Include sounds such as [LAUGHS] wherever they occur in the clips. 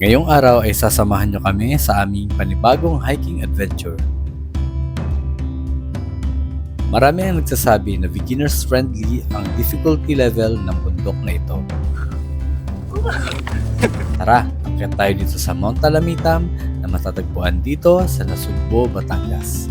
Ngayong araw ay sasamahan nyo kami sa aming panibagong hiking adventure. Marami ang nagsasabi na beginners friendly ang difficulty level ng bundok na ito. Tara, akyat tayo dito sa Mount Talamitam na matatagpuan dito sa Nasugbo, Batangas.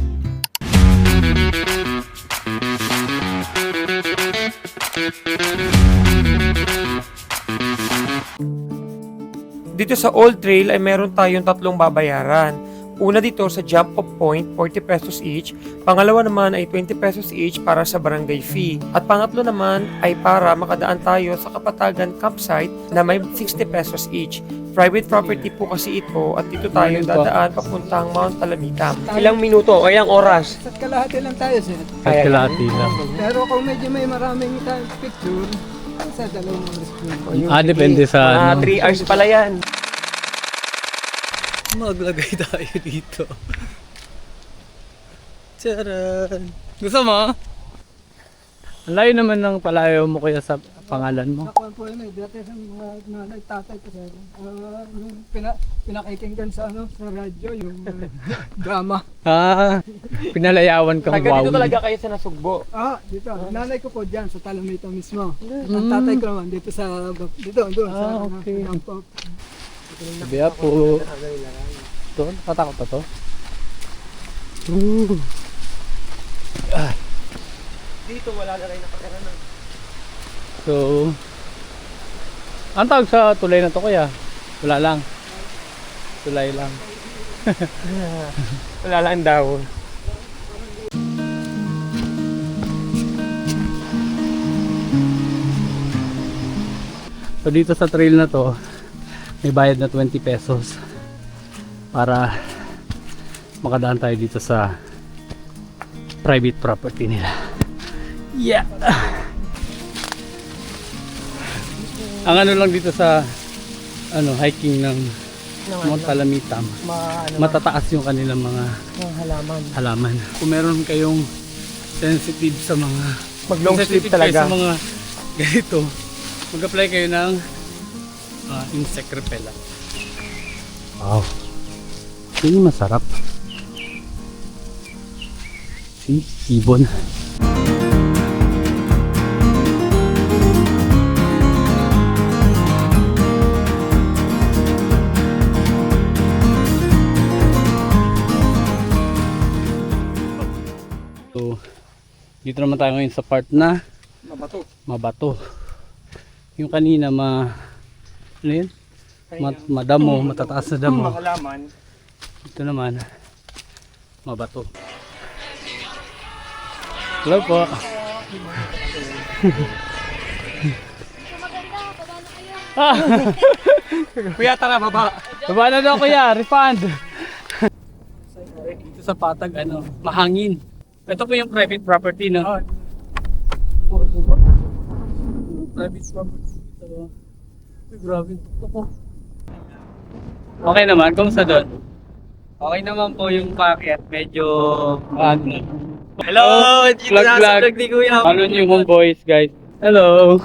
Dito sa Old Trail ay meron tayong tatlong babayaran. Una dito sa jump off point, 40 pesos each. Pangalawa naman ay 20 pesos each para sa barangay fee. At pangatlo naman ay para makadaan tayo sa Kapatagan campsite na may 60 pesos each. Private property po kasi ito at dito tayo dadaan papuntang Mount Talamitam. Ilang minuto o ilang oras? Sa kalahati lang tayo, sir. Kaya Kalahati lang. Pero kung medyo may maraming tayo picture, sa dalawang oras po. Ah, depende sa ano. 3 hours pala yan. Maglagay tayo dito. Charan! Gusto mo? Ang layo naman ng palayo mo kaya sa pangalan mo. Ako po yun, eh, dati sa mga nanay, tatay ko, sir. Ah, yung pina, pinakikinggan sa ano, sa radyo, yung uh, [LAUGHS] drama. Ah, pinalayawan kang Taga dito wow. talaga kayo sa Nasugbo. Ah, dito. Nanay ko po dyan, sa Talamito mismo. Ang tatay ko naman, dito sa, dito, doon, sa, Ah, ano, okay. Bangkok. Sabi po. Ito, nakatakot pa to. Ooh. Dito wala na rin napagaranan. So, ang tawag sa tulay na to kuya? Wala lang. Tulay lang. [LAUGHS] Wala lang daw. So dito sa trail na to, may bayad na 20 pesos para makadaan tayo dito sa private property nila. Yeah. Ang ano lang dito sa ano hiking ng Mount Talamitam, Ma, ano, matataas yung kanilang mga halaman. halaman. Kung meron kayong sensitive sa mga Mag long sleeve talaga. sa mga [LAUGHS] ganito, mag-apply kayo ng ah, insect repellent. Wow. Yun yung masarap. See? Ibon. So, dito naman tayo ngayon sa part na Mabato. mabato. Yung kanina ma ano yun? Ma, madamo, matataas na damo. Ito naman mabato. Hello po. [LAUGHS] Kuya, tara, baba. Baba na daw kuya, refund. [LAUGHS] Dito sa patag ano, mahangin. Ito po yung private property no. Private property. Ito. Grabe. Ito po. Okay naman, kumusta doon? Okay naman po yung packet, medyo ano. Hello! Dito Vlog, na sa vlog. vlog ni Kuya. Niyo yung homeboys, guys. Hello.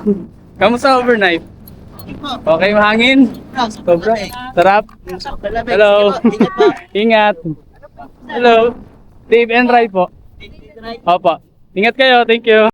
Kamusta overnight? Okay, mahangin? Sobra. Sarap. Hello. Ingat. Hello. Dave and Rai po. Opo. Ingat kayo. Thank you.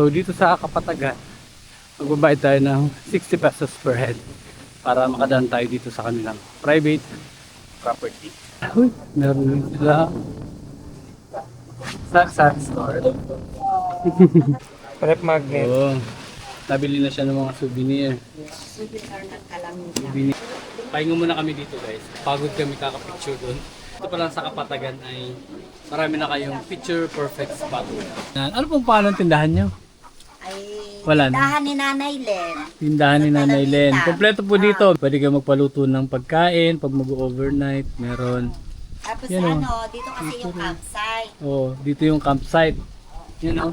So dito sa Kapatagan, magbabayad tayo ng 60 pesos per head para makadaan tayo dito sa kanilang private property. Uy, meron din sila Saksak store. [LAUGHS] Rep magnet. Oo. Nabili na siya ng mga souvenir. Souvenir. Pahinga muna kami dito guys. Pagod kami kakapicture doon. Ito pa lang sa Kapatagan ay marami na kayong picture perfect spot. Ano pong pangalan ng tindahan nyo? Wala na. tindahan ni Nanay Len. Tindahan ni Nanay Len. Kompleto po dito. Pwede kayo magpaluto ng pagkain pag mag-overnight. Meron. Tapos Yan, oh. ano, dito kasi yung campsite. Oh, dito yung campsite. Yan oh.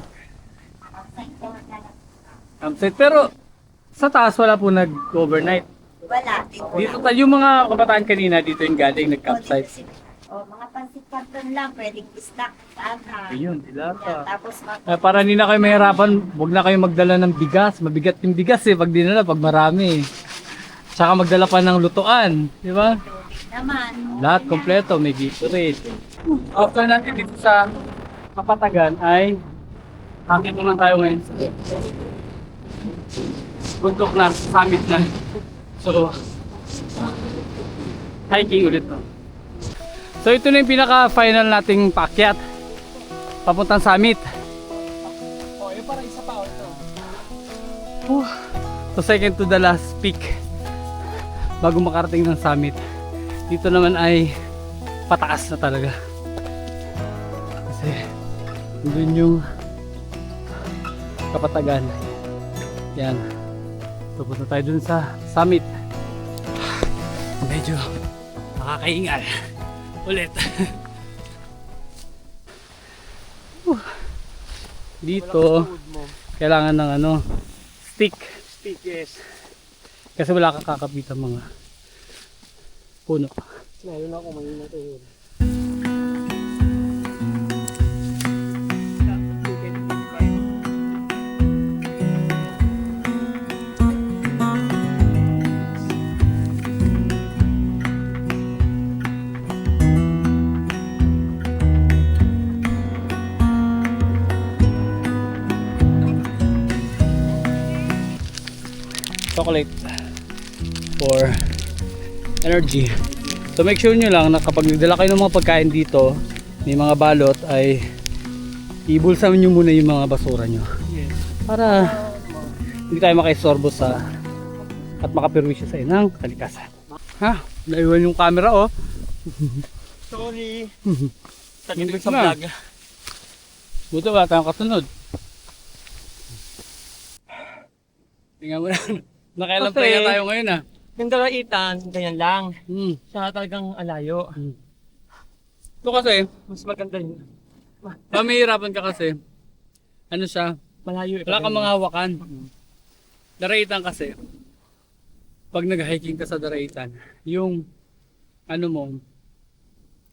Campsite na. Pero sa taas wala po nag-overnight. Wala, dito. Dito tayo yung mga kabataan kanina dito yung galing nag-campsite. O, mga pansit canton lang, pwedeng snack, sana. Ayun, Yan, dilata. tapos mag- Eh, para hindi na kayo mahirapan, huwag na kayo magdala ng bigas. Mabigat yung bigas eh, pag dinala, pag marami. Tsaka magdala pa ng lutuan, di ba? tubig naman. Lahat kompleto, may Gatorade. After natin dito sa Kapatagan ay hakit naman tayo ngayon sa bundok na, summit na. So, hiking ulit to. So ito na yung pinaka-final nating paakyat. Papuntang summit. Oh, yung parang isa pa, oh, ito. So second to the last peak bago makarating ng summit. Dito naman ay pataas na talaga. Kasi doon yung kapatagan. Yan. Pupunta tayo dun sa summit. Medyo nakakaingal. Ulit. [LAUGHS] Dito, kailangan ng ano, stick. Stick, yes. Kasi wala kang kakapitan mga puno. Lalo na kung may natuhul. Chocolate for energy. So make sure nyo lang na kapag nagdala kayo ng mga pagkain dito, may mga balot ay ibulsa nyo muna yung mga basura nyo. Yes. Para hindi tayo makaisorbo sa at makapirwisyo sa inang kalikasan. Ha? Naiwan yung camera oh. [LAUGHS] Sorry. [LAUGHS] Muntik na. Buti wala tayong kasunod. Tingnan mo na. Nakailang Kasi- playa tayo ngayon ah. Yung daraitan, ganyan lang. Hmm. Siya talagang alayo. Ito kasi, Mas maganda yun. pamihirapan ka kasi. Ano siya? Malayo. Wala kang mga hawakan. Daraitan kasi. Pag nag-hiking ka sa daraitan, yung ano mo,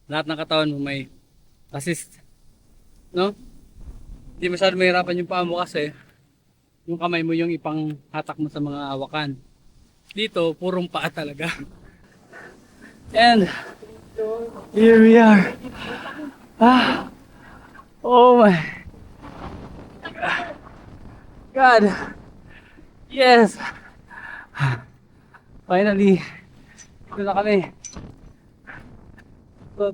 lahat ng katawan mo may assist. No? Hindi masyado mahirapan yung paa mo kasi yung kamay mo yung ipang hatak mo sa mga hawakan. Dito, purong paa talaga. And here we are. Ah. Oh my God. Yes. Finally. Ito na kami. So,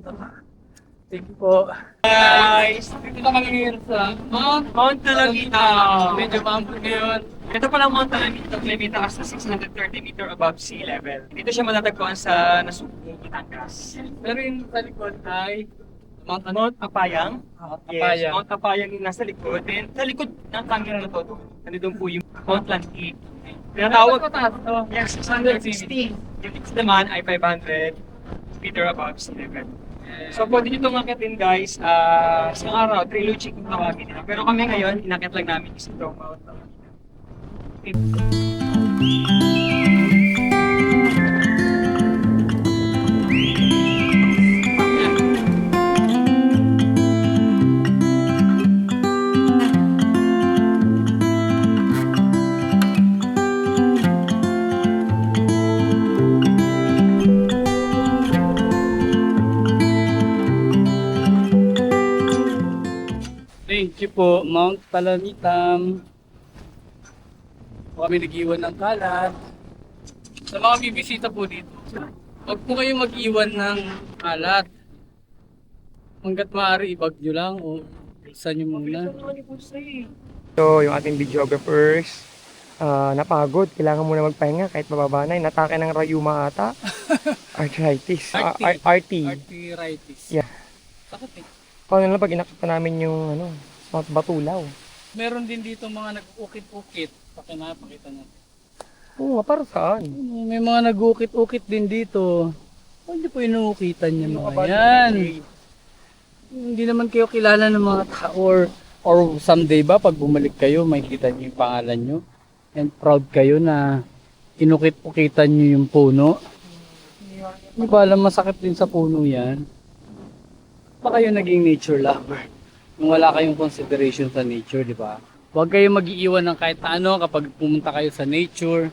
Thank you po. Guys, dito na kami ngayon sa Mount Mount Talagita. Medyo maambot ngayon. Ito pala ang Mount Talagita, may mitaas na 630 meter above sea level. Dito siya matatagpuan sa Nasugbu, Batangas. Pero yung sa likod ay Mount ano? Mount Apayang. Mount Yes, Apayang. Mount Apayang yung nasa likod. Then, sa likod ng camera na to, nandun po yung Mount Lantik. Tinatawag ko to. Yes, 660. Yung next naman ay 500 meter above sea level. So pwede nyo itong akitin guys, ah sa araw, trilogy kung tawagin nila. Pero kami ngayon, inakit lang namin is itong Mount You po, Mount Talanitam. Po kami nag-iwan ng kalat. Sa mga bibisita po dito, huwag po kayong mag-iwan ng kalat. Hanggat maaari, ibag nyo lang o bilisan nyo muna. So, yung ating videographers, ah, napagod. Kailangan muna magpahinga kahit mababa na. Natake ng rayuma ata. [LAUGHS] Arthritis. Ah, Arti. ar- RT. Arthritis. Yeah. Sakit eh. Paano na pag inakita namin yung ano, mga batulaw. Meron din dito mga nag-ukit-ukit. Pakina, pakita natin. Oo nga, para saan? May mga nag-ukit-ukit din dito. Hindi po inuukitan yung mga yan. Hindi naman kayo kilala ng mga tao or, or someday ba pag bumalik kayo makikita niyo yung pangalan nyo and proud kayo na inukit-ukitan nyo yung puno. Hindi ba alam masakit din sa puno yan? Baka kayo naging nature lover. Kung wala kayong consideration sa nature, di ba? Huwag kayong mag-iiwan ng kahit ano kapag pumunta kayo sa nature.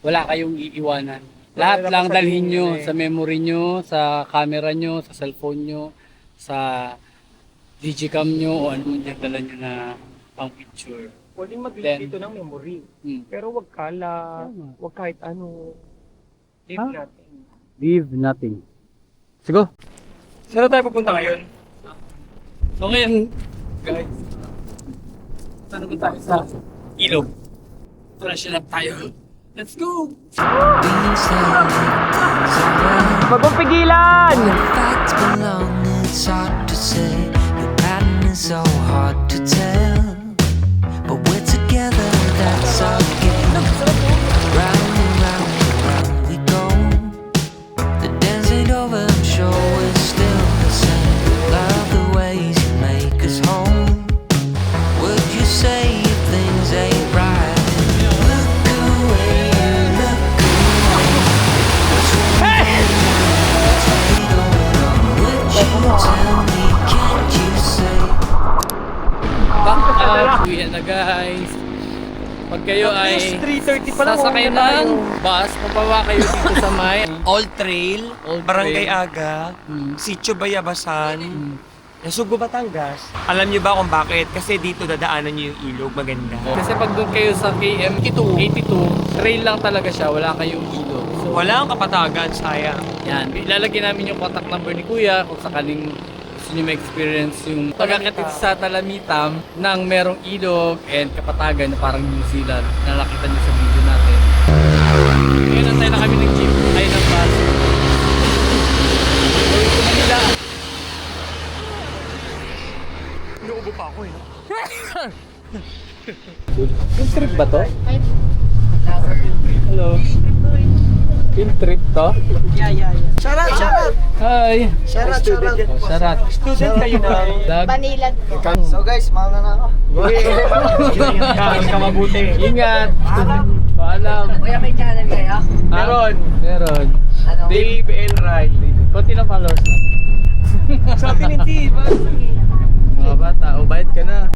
Wala kayong iiwanan. Lahat Wala lang dalhin nyo eh. sa memory nyo, sa camera nyo, sa cellphone nyo, sa digicam nyo o ano man yung dala nyo na pang picture. Pwedeng mag Then- dito ng memory. Hmm. Pero wag kala, Tama. wag kahit ano. Leave Ah. natin. Leave nothing. Sigo. Saan na tayo pupunta ngayon? So ngayon, guys, saan naman tayo sa ilog? Fresh up tayo. Let's go! Wag mong pigilan! facts belong, it's hard to say. Your pattern is so hard to tell. Guys. Pag kayo ay At least 3:30 pa lang, sasakay ng bus, pababa kayo dito sa may [LAUGHS] Old Trail, Old Barangay Trail. Aga, Hmm. Sitio Bayabasan, Hmm. Sugo, Batangas. Alam niyo ba kung bakit? Kasi dito dadaanan niyo yung ilog, maganda. Kasi pag doon kayo sa KM 82, trail lang talaga siya, wala kayong ilog. So, Walang kapatagan, sayang. yan, ilalagay namin yung contact number ni Kuya kung sakaling gusto niyo ma-experience yung pagkakatid sa Talamitam ng merong ilog and kapatagan na parang New Zealand na nakita niyo sa video natin. Ngayon nantay na kami ng jeep, ay ng bus. Uwi ko Manila. Inuubo pa ako eh. [LAUGHS] Yung trip ba to? Hello. Yung trip to? Yeah, yeah, yeah. Shout out. Hi. Out. Oh, Sharat. Student kayo na. Vlog. Manila. So guys, mauna na ako. Kain ka mabuti. Ingat. Paalam. Kuya, may channel kayo? Meron. Meron. Ano? Dave and Riley. Konti na followers na. Sabi ni T,